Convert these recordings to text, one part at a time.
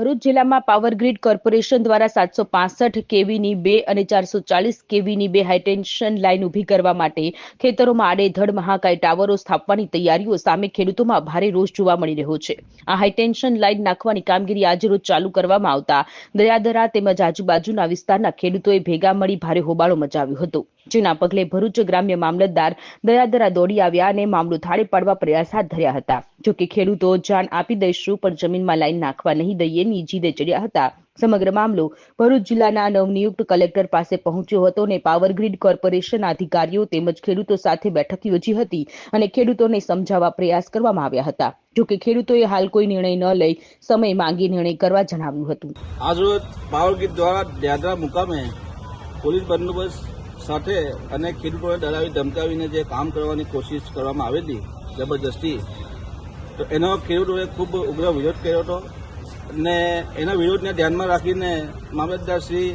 ભરૂચ જિલ્લામાં power grid corporation દ્વારા સાતસો પાસઠ કેવીની બે અને ચારસો ચાલીસ કેવીની બે હાઈટેન્શન લાઇન ઊભી કરવા માટે ખેતરોમાં આડેધડ મહાકાય ટાવરો સ્થાપવાની તૈયારીઓ સામે ખેડૂતોમાં ભારે રોષ જોવા મળી રહ્યો છે. આ હાઈટેન્શન લાઇન નાખવાની કામગીરી આજરોજ ચાલુ કરવામાં આવતા દયાદરા તેમજ આજુબાજુના વિસ્તારના ખેડૂતોએ ભેગા મળી ભારે હોબાળો મચાવ્યો હતો. જેના પગલે ભરૂચ ગ્રામ્ય મામલતદાર દયાદરા દોડી આવ્યા અને મામલો થાળે પાડવા પ્રયાસ હાથ ધર્યા હતા. જોકે ખેડૂતો જાન આપી દઈશું, પણ જમીનમાં લાઈન નાખવા નહીં દઈએ દઈએની જીદે ચડ્યા હતા. સમગ્ર મામલો ભરૂચ જિલ્લાના નવનિયુક્ત કલેક્ટર પાસે પહોંચ્યો હતો અને પાવર ગ્રીડ કોર્પોરેશનના અધિકારીઓ તેમજ ખેડૂતો સાથે બેઠક યોજી હતી અને ખેડૂતોને સમજાવવા પ્રયાસ કરવામાં આવ્યા હતા. જોકે ખેડૂતોએ હાલ કોઈ નિર્ણય ન લઈ સમય માંગી નિર્ણય કરવા જણાવ્યું હતું. આજરોજ પાવરગીત દ્વારા ડ્યાદરા મુકામે પોલીસ બંદોબસ્ત સાથે અને ખેડૂતોને ડરાવી ધમકાવીને જે કામ કરવાની કોશિશ કરવામાં આવેલી, જબરજસ્તી તો એનો ખેડૂતોએ ખૂબ ઉગ્ર વિરોધ કર્યો હતો. અને એના વિરોધને ધ્યાનમાં રાખીને મામલતદારશ્રી,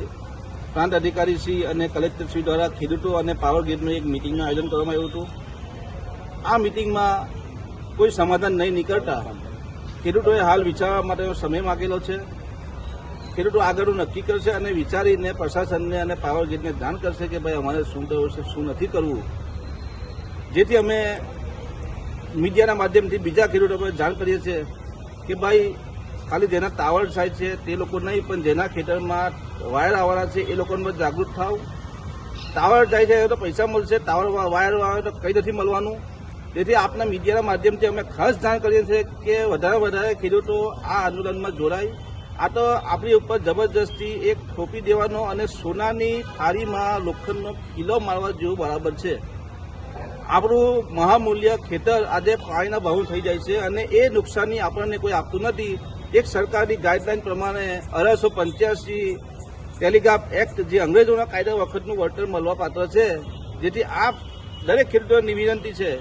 પ્રાંત અધિકારીશ્રી અને કલેક્ટરશ્રી દ્વારા ખેડૂતો અને પાવર ગ્રીડનું એક મિટિંગનું આયોજન કરવામાં આવ્યું હતું. આ મિટિંગમાં કોઈ સમાધાન નહીં નીકળતા ખેડૂતોએ હાલ વિચારવા માટેનો સમય માગેલો છે. ખેડૂતો આગળનું નક્કી કરશે અને વિચારીને પ્રશાસનને અને પાવર ગ્રીડને જાણ કરશે કે ભાઈ અમારે શું કરવું છે, શું નથી કરવું. જેથી અમે મીડિયાના માધ્યમથી બીજા ખેડૂતોને જાણ કરીએ છીએ કે ભાઈ, ખાલી જેના ટાવર થાય છે તે લોકો નહીં, પણ જેના ખેતરમાં વાયર આવવાના છે એ લોકોને જાગૃત થાવ. ટાવર જાય છે, તો પૈસા મળશે. ટાવર વાયર આવે તો કંઈ નથી મળવાનું. તેથી આપના મીડિયાના માધ્યમથી અમે ખાસ જાણ કરીએ છીએ કે વધારે વધારે ખેડૂતો આ આંદોલનમાં જોડાય. આ તો આપણી ઉપર જબરજસ્તી એક થોપી દેવાનો અને સોનાની થાળીમાં લોખંડનો કિલો મારવા જેવું બરાબર છે. આપણું મહામૂલ્ય ખેતર આજે પાણીના ભાવ થઈ જાય છે અને એ નુકસાની આપણને કોઈ આપતું નથી. એક સરકારની ગાઈડલાઈન પ્રમાણે અઢારસો પંચ્યાસી ટેલિગ્રાફ એક્ટ જે અંગ્રેજોના કાયદા વખતનું વળતર મળવા પાત્ર છે, જેથી આ દરેક ખેડૂતોની વિનંતી છે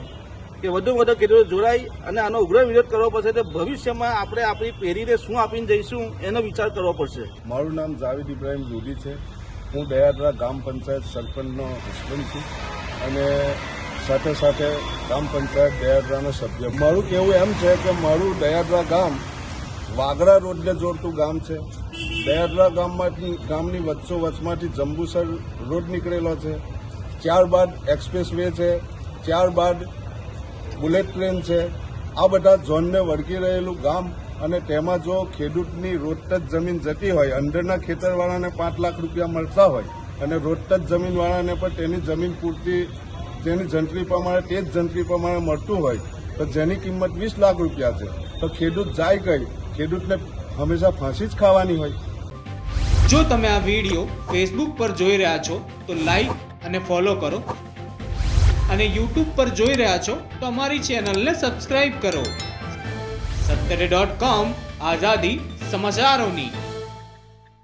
કે વધુ વધુ ખેડૂતો જોડાય અને આનો ઉગ્ર વિરોધ કરવો પડશે તો ભવિષ્યમાં આપણે આપણી પેઢીને શું આપીને જઈશું એનો વિચાર કરવો પડશે. મારું નામ જાવેદ ઇબ્રાહીમ રૂડી છે. હું દયાદરા ગ્રામ પંચાયત સરપંચનો હસબન્ડ છું અને સાથે સાથે ગ્રામ પંચાયત દયાદ્રાના સભ્ય. મારું કહેવું એમ છે કે મારું દયાદ્રા ગામ વાગરા રોડને જોડતું ગામ છે. દયાદ્રા ગામમાંથી ગામની વચ્ચો વચમાંથી જંબુસર રોડ નીકળેલો છે. ત્યારબાદ એક્સપ્રેસ વે છે. ત્યારબાદ બુલેટ ટ્રેન છે. આ બધા ઝોનને વળગી રહેલું ગામ અને તેમાં જો ખેડૂતની રોડટચ જમીન જતી હોય, અંદરના ખેતરવાળાને પાંચ લાખ રૂપિયા મળતા હોય અને રોડટચ જમીનવાળાને પણ તેની જમીન પૂરતી તેની જંત્રી પ્રમાણે તે જ જંત્રી પ્રમાણે મળતું હોય, તો જેની કિંમત વીસ લાખ રૂપિયા છે, તો ખેડૂત જાય ગઈ, ખેડૂતને હંમેશા ફાંસી જ ખાવાની હોય. જો તમે આ વીડિયો ફેસબુક પર જોઈ રહ્યા છો, તો લાઈક અને ફોલો કરો. અને યુટ્યુબ પર જોઈ રહ્યા છો, તો અમારી ચેનલને સબસ્ક્રાઇબ કરો. સત્તરે ડોટ કોમ આઝાદી સમાચારોની.